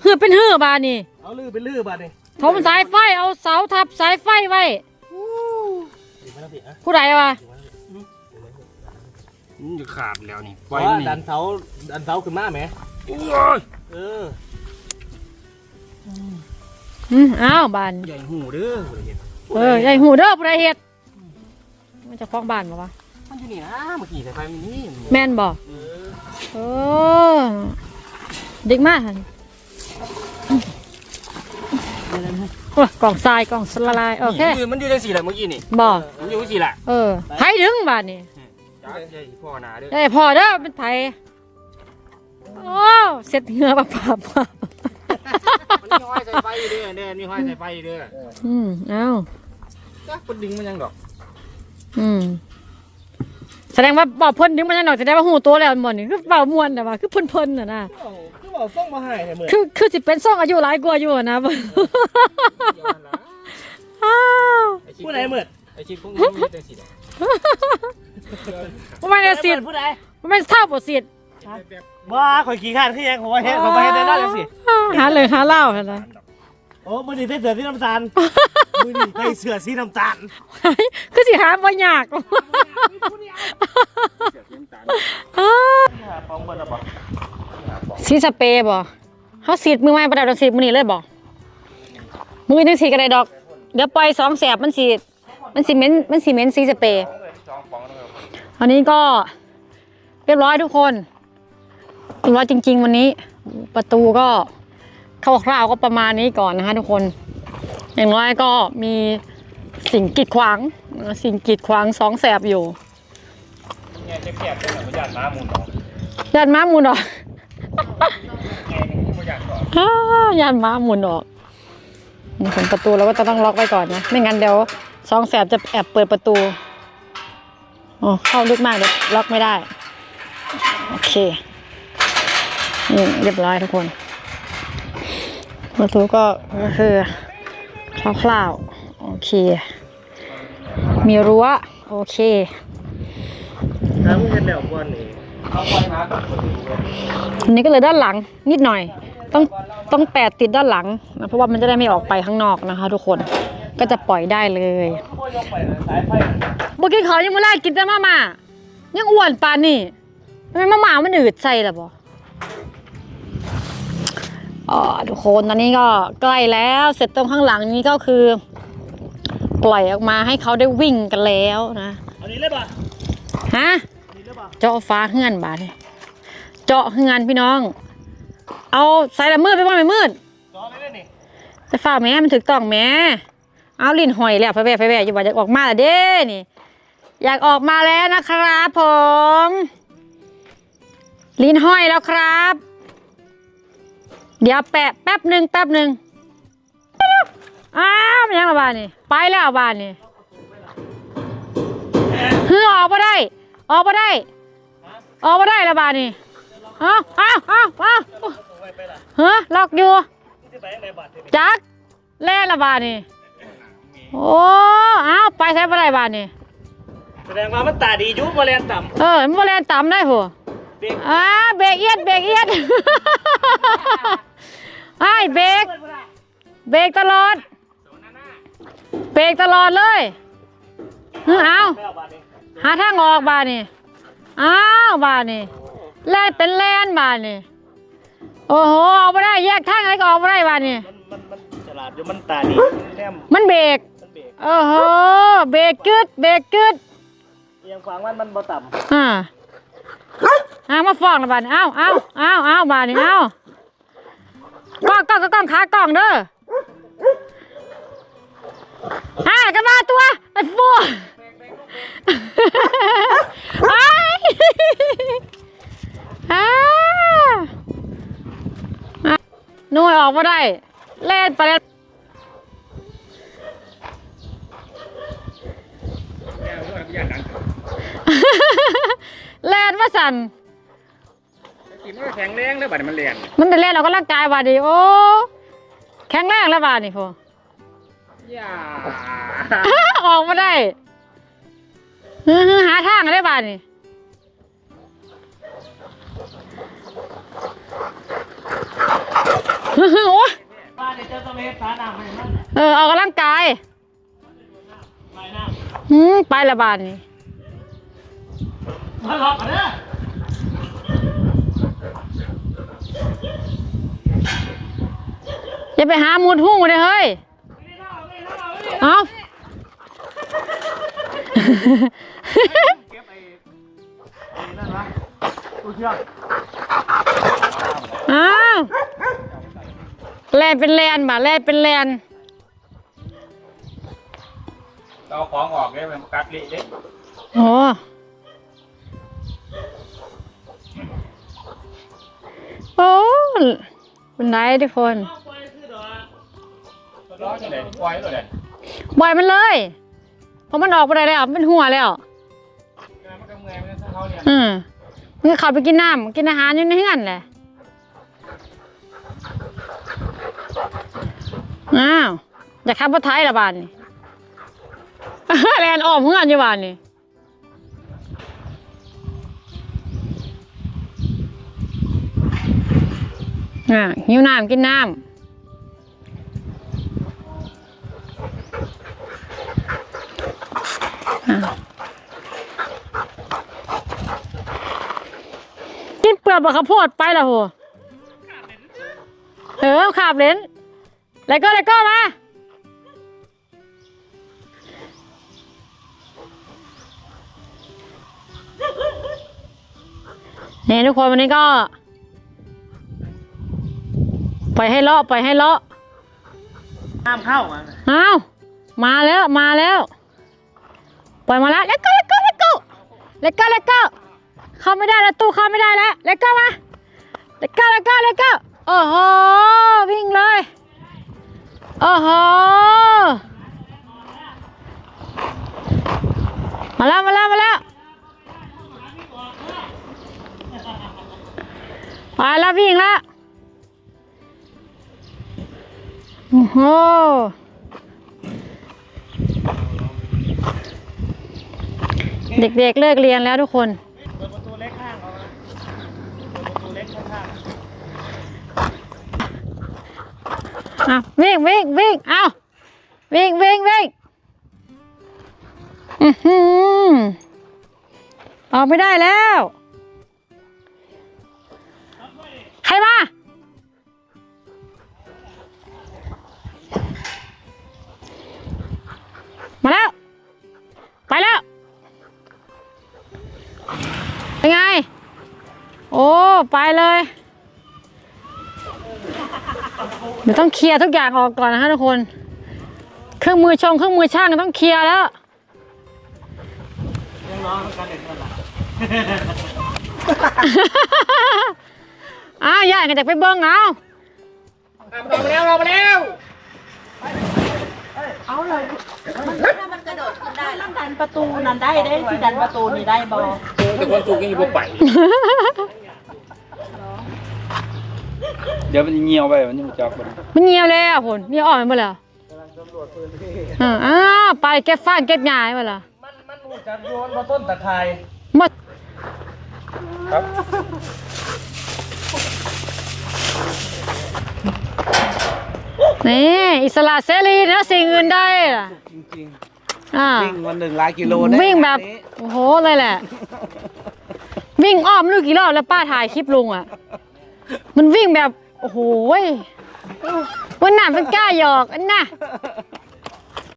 เหือเป็นเหือบานนี่เอาลือเป็นลือบาดนี่ถมสายไฟเอาเสาทับสายไฟไว้ดีมาแล้วสิฮะผู้ใดวะมันจะขาดแล้วนี่ปว่าล่อยมันนี่ดันเสาดันเสาขึ้นมาไหมโอ้ยเอออืมอ้าวบานใหญ่หูเด้อบ่ได้เห็นเออใหญ่หูเด้อผู้ใดเฮ็ดมันจะคล้องบ้านบ่วะมันอยู่นี่นะเมื่อกี้สายไฟมันนี่แม่นบ่เออเออเด็กมากหั่น โอ้ยกล่องทรายกล่องสละลายโอเคนี่มันอยู่จังสี่แหละเมื่อกี้นี่บ่มันอยู่จังสี่แหละเออไผดึงบานนี่จ้าใหญ่พ่อหนาเด้อได้พอเด้อเป็นไผโอ้เสร็จเหงื่อปะปะปะมันมีห้อยสายไฟอยู่เด้อเนี่ยมีห้อยสายไฟอยู่เด้ออืมเอ้าจ้ามันดึงมันยังดอก อืม แสดงว่าบอกเพิ่นดึงมันยังหน่อยแสดงว่าหูตัวแล้วหมดนี่คือเบามวนแต่ว่าคือเพิ่นเพิ่นน่ะนะคือบอกส่งมาให้เนี่ยเหมือนคือคือสิเป็นซ่องอายุหลายกว่าอยู่อะนะเดี๋ยวนั่นล่ะอ้าวอ้ชิผู้ใดเหมือนไอชิปพวกนี้มีจังสี่แหละบ่แม่นสิทธิ์ผู้ใดบ่แม่นเท่าบ่สิทธิ์บ้าข่อยขี้ข้านขึ้นยังผมว่าเฮ็ดผมมาเฮ็ดได้แล้วจังสิหาเลยหาเล่าหั่นนะโอ้มือนี่ใส่เสื้อสีน้ำตาล มือนี่ใส่เสื้อสีน้ำตาลคือสิหาบ่ยากเสียเสียงตาลอ้าวปองเบิ่นแล้วบ่สีสเปรย์บ่เฮาสีดมือใหม่บ่ได้ดอกสีดมื้อนี้เลยบ่มื้อนี้สีก็ได้ดอก เดี๋ยวปล่อยสองแสบมันสิมันสิเหม็นมันสิเหม็นสีสเปรย์สองปองแล้วอันนี้ก็เรียบร้อยทุกคนเรียบร้อยจริง ๆ วันนี้ประตูก็คร่าวๆก็ประมาณนี้ก่อนนะคะทุกคน อย่างน้อยก็มีสิ่งกีดขวาง สิ่งกีดขวางสองแสบอยู่เนี่ยแคบๆเป็นแบบญาติม้ามุนเนาะยันม้าหมุนออกแกนี่บ่อยากก่อนอ้ายันม้าหมุนออกนี่ผมประตูเราก็จะต้องล็อกไว้ก่อนนะ ไม่งั้นเดี๋ยวสองแสบจะแอบเปิดประตูโอ้เข้าลึกมากเดี๋ยวล็อกไม่ได้ โอเค นี่เรียบร้อยทุกคน ประตูก็ก็คือ คร่าวๆ โอเค มีรั้ว โอเคน้ำเฮ็ดแล้วก่อนนี่เอาไปหากับคนอื่นเลยอันนี้ก็เลยด้านหลังนิดหน่อย ต้องต้องแปดติดด้านหลังนะเพราะว่ามันจะได้ไม่ออกไปข้างนอกนะคะ ทุกคนก็จะปล่อยได้เลยบ่ยกไปนะสายไฟเมื่อกี้เขายังไม่ได้กินแต่มาม่ายังอ้วนปานนี่ทำไมมาม่ามันอืดใส่ล่ะบ ออ๋อทุกคนตอนนี้ก็ใกล้แล้วเสร็จตรงข้างหลังนี้ก็คือ ปล่อยออกมาให้เขาได้วิ่งกันแล้วนะอันนี้เลยป่ะฮะอันนี้เลยป่ะเจาะฟ้าเฮือนบาดนี่เจาะเฮือนพี่น้อง เอาใส่ละมืดไปว่าไม่มืดจอไปเลยนี่จะฝ้าแม่มันถูกต้องแม่เอาลิ้นหอยแล้วไปแว่ไปแว่อยู่ว่าอยากออกมาแล้วเด้นี่ อยากออกมาแล้วนะครับผม ลิ้นห้อยแล้วครับ เดี๋ยวแปะแป๊บหนึ่งแป๊บหนึ่งอ้าวมันยังละบานนี่ไปแล้วบานนี่เฮ้อออกมาได้ ออกมาได้ ออกมาได้และบานนี่เอาเอาเอาเอาส่งไว้ไปล่ะเฮ้อล็อกอยู่นี่สิไปยังไงบัดนี่จักแล่ละบานนี่โอ้เอาไปใช้บ่ได้บานนี่แสดงว่ามันตาดีอยู่บ่แลนต่ำเออมันบ่แล่นต่ำได้หัว เด็กอ่าเบรกเอียดเบรกเอียดไอ้เบรกเบรกตลอดเบรกตลอดเลยเฮ้ยเอาไม่เอาบัดนี่หาทางออกบานนี่อ้าวบานนี่แล่นเป็นแล่นบานนี่โอ้โหออกมาได้แยกทางอะไรก็ออกมาได้บานนี่มันมันมันฉลาดอยู่มันตาดีแนมมันเบรกมันเบรกโอ้โหเบรกกึดเบรกกึดเอียงขวางมันมันบ่ต่ำอ่า เอามาฟ้องนะบานนี่เอาเอาเอาเอาบานนี่เอากล้องกล้องก็กล้องขากล้องเด้ออ่ากระบาตัวไอ้ฟัวไอ้อ่าหน่วยออกมาได้ เล่นไปแล้วแล้วด้วยญาติดังเล่นว่าสัน กินมันก็แข็งแรงแล้วบัดนี้มันแรงมันได้เล่นเราก็ร่างกายบาดนีโอ้แข็งแรงแล้วบาดนี่พอ อย่าออกมาได้ฮึ่มๆหาทางได้บาดนี่โอ้ยบ้านเนี่ยเจ้าต้องไปเฮ็ดสาน้ำให้มันเออออกกำลังกายไปน้หืมไปละบาทนี่ำมาหลอกกันเด้อ อย่าไปหามุดหุ้งเลยเฮ้ยเอาเก็บไอ้ไอ้นั่นวะตู้เชือกเอาแลนเป็นแลนบ่าแลนเป็นแลนเอาของออกเลยมันกัดเละเด้โอ้โอ้เป็นไรทุกคน ร้อนจังได๋ปล่อยเลยเด้ปล่อยมันเลย เพราะมันออกไปได้แล้วมันเป็นหัวแล้วมันก็เมื่อยมันเขาเนี่ยอืมมันก็เขับไปกินน้ำกินอาหารอยู่ในเฮือนแหละอ้าวอยากขับรถไทยละบานนี่แลนออมเฮือนอยู่บานนี่อ่าหิวน้ำกินน้ำ กินเปลือกบะข้าวโพดไปละโหเออขาบเลนแล้วก็แล้วก็มาเนี่ยทุกคนวันนี้ก็ ไปให้เลาะไปให้เลาะห้ามเข้าอะอ้าวมาแล้วมาแล้ว ปล่อยมาแล้วแล้วก็แล้วก็แล้วก็แล้วก็แล้วก็ เข้าไม่ได้แล้วตู้เข้าไม่ได้แล้วแล้วก็มาแล้วก็แล้วก็แล้วก็โอ้โหวิ่งเลยโอ้โหมาแล้วมาแล้วมาแล้วไปแล้ววิ่งแล้วโอ้โหเด็กๆเลิกเรียนแล้วทุกคน เปิดประตูเล็กข้างเขานะเปิดประตูเล็กข้าง อะวิ่งวิ่งวิ่งเอาวิ่งวิ่งวิ่งอือหือออกไม่ได้แล้ว ใครมา มาแล้ว ไปแล้ว เป็นไง โอ้ ไปเลย เดี๋ยวต้องเคลียร์ทุกอย่างออกก่อนนะคะทุกคน เครื่องมือชงเครื่องมือช่างต้องเคลียร์แล้วๆยังร้องกันเด็กนั่นแหละอ้าวย่ากันจากไปเบิ้งเอาเอามาแล้วเอามาแล้วมันกระโดดขึ้นได้แล้วดันประตูนั้นได้ได้ที่ดันประตูนี่ได้บอแต่คนสูงยังอยู่บ่ไป เดี๋ยวมันเหี่ยวไปมันยังจับบ่มันเงียวแล้วผลเงียวอ่อนไปหมดแล้วอ่าอ้าวไปเก็บฟางเก็บหญ้าไปละมันมันหูจักโยนมาต้นตะไคร้หมดครับนี่อิสระเสรีนะสิ่งอื่นได้ล่ะจริงอ่า ๆวิ่งวันหนึ่งหลายกิโลนะวิ่งแบบอันนี้โอ้โหเลยแหละ วิ่งอ้อมไม่รู้กี่รอบแล้วป้าถ่ายคลิปลุงอะ มันวิ่งแบบ โอ้โหวันหนาเป็นกล้าหยอกอันน่ะ